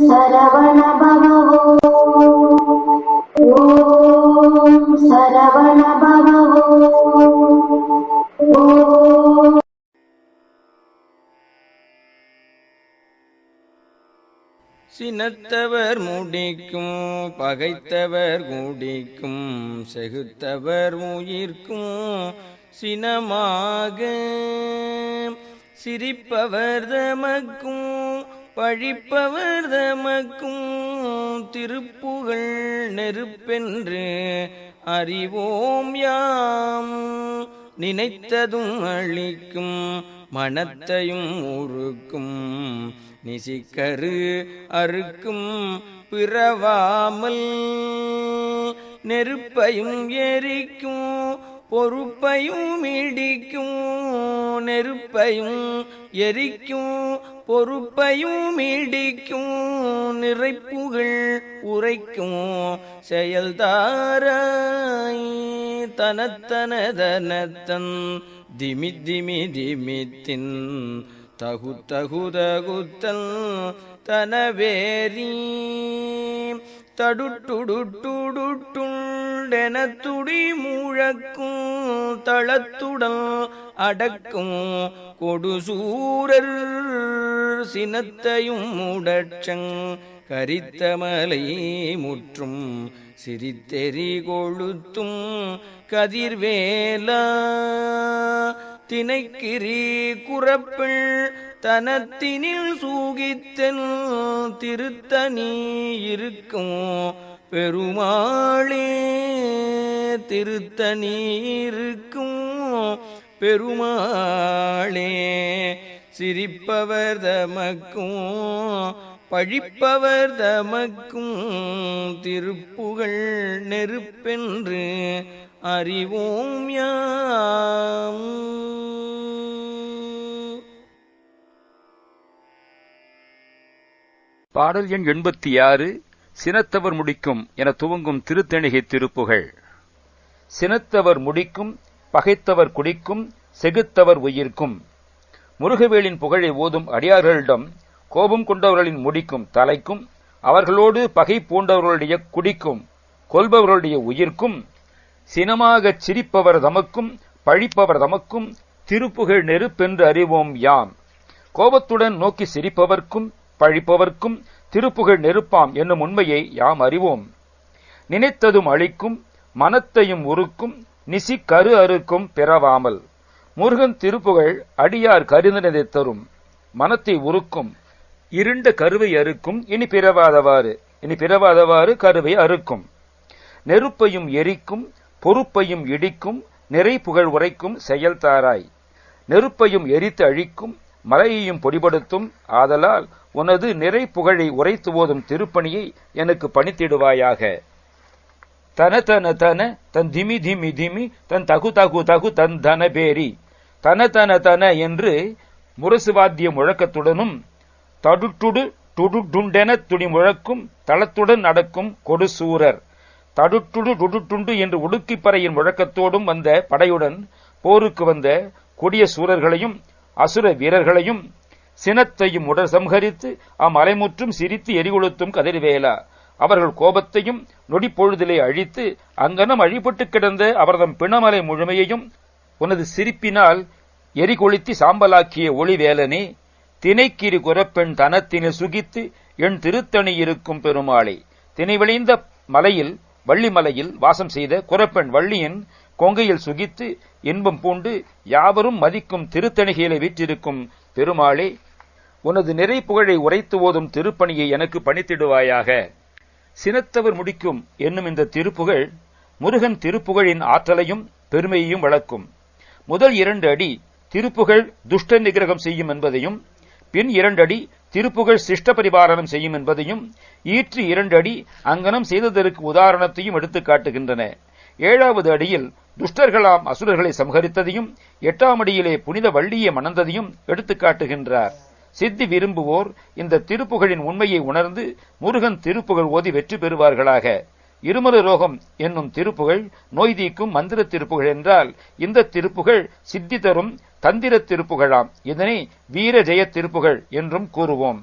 சரவண பவோ ஓம் சரவண பவோ சினத்தவர் முடிக்கும் பகைத்தவர் குடிக்கும் செகுத்தவர் உயிர்க்கும் சினமாக சிரிப்பவர் தமக்கும் பழிப்பவர் தமக்கும் திருப்புகழ் நெருப்பென்று அறிவோம் யாம். நினைத்ததும் அழிக்கும் மனத்தையும் உருக்கும் நிசிக்கரு அறுக்கும் பிறவாமல் நெருப்பையும் எரிக்கும் பொறுப்பையும் இடிக்கும் நெருப்பையும் எரிக்கும். பொறுப்பையும் இடிக்கும் நிறைப்புகள் உரைக்கும். செயல்தாராய் தனத்தனதனத்தன் திமி திமி திமித்தின் தகு தகுதகுத்தல் தனவேரீ தடுட்டுடுட்டுடுட்டுண்டென துடி முழக்கும் தளத்துடன் அடக்கும் கொடுசூரர் சினத்தையும் முடச்சங் கரித்தமலை முற்றும் சிரித்தெறி கொழுத்தும் கதிர்வேலா தினைக்கிரி குறப்பிள் தனத்தினில் சூகித்தன் திருத்தனி இருக்கும் பெருமாளே. திருத்தனி இருக்கும் பெருமாளே. சிரிப்பவர் தமக்கும் பழிப்பவர் தமக்கும் திருப்புகழ் நெருப்பென்று அறிவோம் யாம். பாடல் எண் எண்பத்தி ஆறு சினத்தவர் முடிக்கும் என துவங்கும் திருத்தணிகை திருப்புகழ் சினத்தவர் முடிக்கும் பகைத்தவர் குடிக்கும் செகுத்தவர் உயிர்க்கும் முருகவேலின் புகழை ஓதும் அடியார்களிடம் கோபம் கொண்டவர்களின் முடிக்கும் தலைக்கும் அவர்களோடு பகை பூண்டவர்களுடைய குடிக்கும் கொல்பவர்களுடைய உயிர்க்கும் சினமாகச் சிரிப்பவர் தமக்கும் பழிப்பவர் தமக்கும் திருப்புகழ் நெருப்பென்று அறிவோம் யாம். கோபத்துடன் நோக்கி சிரிப்பவர்க்கும் பழிப்பவர்க்கும் திருப்புகழ் நெருப்பாம் என்னும் உண்மையை யாம் அறிவோம். நினைத்ததும் அழிக்கும் மனத்தையும் உருக்கும் நிசி கரு அறுக்கும் பிறவாமல். முருகன் திருப்புகழ் அடியார் கருந்தினதை தரும். மனத்தை உருக்கும் இருண்ட கருவை அறுக்கும் இனி பிறவாதவாறு இனி பிறவாதவாறு கருவை அறுக்கும். நெருப்பையும் எரிக்கும் பொறுப்பையும் இடிக்கும் நிறை புகழ் உரைக்கும் செயல்தாராய். நெருப்பையும் எரித்து அழிக்கும் மலையையும் பொடிபடுத்தும் ஆதலால் உனது நிறை புகழை உரைத்து ஓதும் திருப்பணியை எனக்கு பணித்திடுவாயாக. தன தன தன தன் திமி திமி திமி தன் தகு தகு தகு தன் தன பேரி. தன தன தன என்று முரசுவாத்திய முழக்கத்துடனும் தடுட்டுடு டுடுடுண்டென துணி முழக்கும் தளத்துடன் நடக்கும் கொடுசூரர். தடுட்டுடு டுடுட்டுண்டு என்று உடுக்கிப்பறையின் முழக்கத்தோடும் வந்த படையுடன் போருக்கு வந்த கொடிய சூரர்களையும் அசுர வீரர்களையும் சினத்தையும் உடல் சம்ஹரித்து அம்மலைமுற்றும் சிரித்து எரிகொளுத்தும் கதிர்வேலா. அவர்கள் கோபத்தையும் நொடிப்பொழுதிலே அழித்து அங்கனம் அழிபட்டு கிடந்த அவர்தம் பிணமலை முழுமையையும் உனது சிரிப்பினால் எரிகொளுத்தி சாம்பலாக்கிய ஒளிவேலனே தினைக்கிரி குரப்பெண் தனத்தினை சுகித்து என் திருத்தணி இருக்கும் பெருமாளே. தினைவிளைந்த மலையில் வள்ளிமலையில் வாசம் செய்த குரப்பெண் வள்ளியின் கொங்கையில் சுகித்து இன்பம் பூண்டு யாவரும் மதிக்கும் திருத்தணிகையில வீற்றிருக்கும் பெருமாளே உனது நிறை புகழை உரைத்து ஓதும் திருப்பணியை எனக்கு பணித்திடுவாயாக. சினத்தவர் முடிக்கும் என்னும் இந்த திருப்புகழ் முருகன் திருப்புகழின் ஆற்றலையும் பெருமையையும் வளர்க்கும். முதல் இரண்டு அடி திருப்புகழ் துஷ்ட நிகிரகம் செய்யும் என்பதையும் பின் இரண்டு அடி திருப்புகழ் சிஷ்ட பரிபாரணம் செய்யும் என்பதையும் ஈற்று இரண்டு அடி அங்கனம் செய்ததற்கு உதாரணத்தையும் எடுத்துக் காட்டுகின்றன. ஏழாவது அடியில் துஷ்டர்களாம் அசுரர்களை சம்ஹரித்ததையும் எட்டாம் அடியிலே புனித வள்ளியை மணந்ததையும் எடுத்துக் காட்டுகின்றார். சித்தி விரும்புவோர் இந்த திருப்புகழின் உண்மையை உணர்ந்து முருகன் திருப்புகழ் ஓதி வெற்றி பெறுவார்களாக. இருமல ரோகம் என்னும் திருப்புகழ் நோய் தீக்கும் மந்திர திருப்புகழ் என்றால் இந்த திருப்புகழ் சித்தி தரும் தந்திர திருப்புகழாம். இதனை வீர ஜெய திருப்புகழ் என்றும் கூறுவோம்.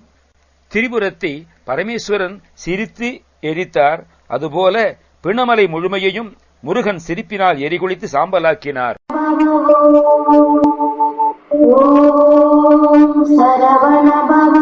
திரிபுரத்தை பரமேஸ்வரன் சிரித்து எரித்தார். அதுபோல பிணமலை முழுமையையும் முருகன் சிரிப்பினால் எரிகுளித்து சாம்பலாக்கினார். சரவண பவ